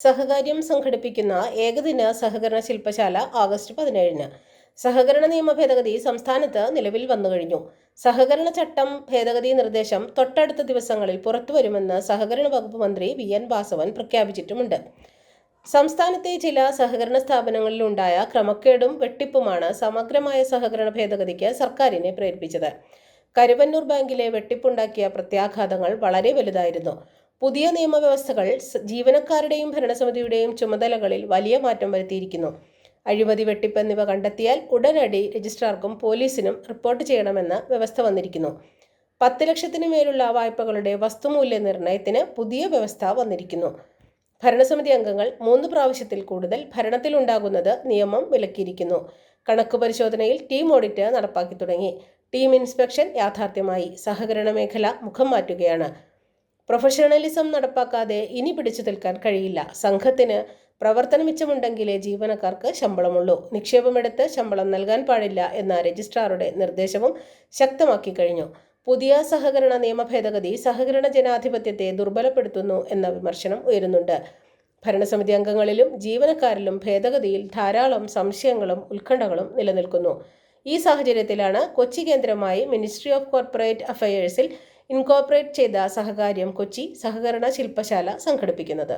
സഹകാര്യം സംഘടിപ്പിക്കുന്ന ഏകദിന സഹകരണ ശില്പശാല ആഗസ്റ്റ് പതിനേഴിന്. സഹകരണ നിയമ ഭേദഗതി സംസ്ഥാനത്ത് നിലവിൽ വന്നുകഴിഞ്ഞു സഹകരണ ചട്ടം ഭേദഗതി നിർദ്ദേശം തൊട്ടടുത്ത ദിവസങ്ങളിൽ പുറത്തുവരുമെന്ന് സഹകരണ വകുപ്പ് മന്ത്രി വി. എൻ. വാസവൻ പ്രഖ്യാപിച്ചിട്ടുമുണ്ട്. സംസ്ഥാനത്തെ ചില സഹകരണ സ്ഥാപനങ്ങളിലുണ്ടായ ക്രമക്കേടും വെട്ടിപ്പുമാണ് സമഗ്രമായ സഹകരണ ഭേദഗതിക്ക് സർക്കാരിനെ പ്രേരിപ്പിച്ചത്. കരുവന്നൂർ ബാങ്കിലെ വെട്ടിപ്പുണ്ടാക്കിയ പ്രത്യാഘാതങ്ങൾ വളരെ വലുതായിരുന്നു. പുതിയ നിയമവ്യവസ്ഥകൾ ജീവനക്കാരുടെയും ഭരണസമിതിയുടെയും ചുമതലകളിൽ വലിയ മാറ്റം വരുത്തിയിരിക്കുന്നു. അഴിമതി വെട്ടിപ്പ് എന്നിവ കണ്ടെത്തിയാൽ ഉടനടി രജിസ്ട്രാർക്കും പോലീസിനും റിപ്പോർട്ട് ചെയ്യണമെന്ന വ്യവസ്ഥ വന്നിരിക്കുന്നു. പത്ത് ലക്ഷത്തിന് മേലുള്ള വായ്പകളുടെ വസ്തുമൂല്യ നിർണയത്തിന് പുതിയ വ്യവസ്ഥ വന്നിരിക്കുന്നു. ഭരണസമിതി അംഗങ്ങൾ മൂന്ന് പ്രാവശ്യത്തിൽ കൂടുതൽ ഭരണത്തിലുണ്ടാകുന്നത് നിയമം വിലക്കിയിരിക്കുന്നു. കണക്ക് പരിശോധനയിൽ ടീം ഓഡിറ്റ് നടപ്പാക്കി തുടങ്ങി. ടീം ഇൻസ്പെക്ഷൻ യാഥാർത്ഥ്യമായി സഹകരണ മേഖല മുഖം മാറ്റുകയാണ്. പ്രൊഫഷണലിസം നടപ്പാക്കാതെ ഇനി പിടിച്ചു നിൽക്കാൻ കഴിയില്ല. സംഘത്തിന് പ്രവർത്തന മിച്ചമുണ്ടെങ്കിലേ ജീവനക്കാർക്ക് ശമ്പളമുള്ളൂ. നിക്ഷേപമെടുത്ത് ശമ്പളം നൽകാൻ പാടില്ല എന്ന രജിസ്ട്രാറുടെ നിർദ്ദേശവും ശക്തമാക്കി കഴിഞ്ഞു. പുതിയ സഹകരണ നിയമ ഭേദഗതി സഹകരണ ജനാധിപത്യത്തെ ദുർബലപ്പെടുത്തുന്നു എന്ന വിമർശനം ഉയരുന്നുണ്ട്. ഭരണസമിതി അംഗങ്ങളിലും ജീവനക്കാരിലും ഭേദഗതിയിൽ ധാരാളം സംശയങ്ങളും ഉത്കണ്ഠകളും നിലനിൽക്കുന്നു. ഈ സാഹചര്യത്തിലാണ് കൊച്ചി കേന്ദ്രമായി മിനിസ്ട്രി ഓഫ് കോർപ്പറേറ്റ് അഫയേഴ്സിൽ ഇൻകോർപ്പറേറ്റ് ചെയ്ത സഹകാര്യം കൊച്ചി സഹകരണ ശില്പശാല സംഘടിപ്പിക്കുന്നത്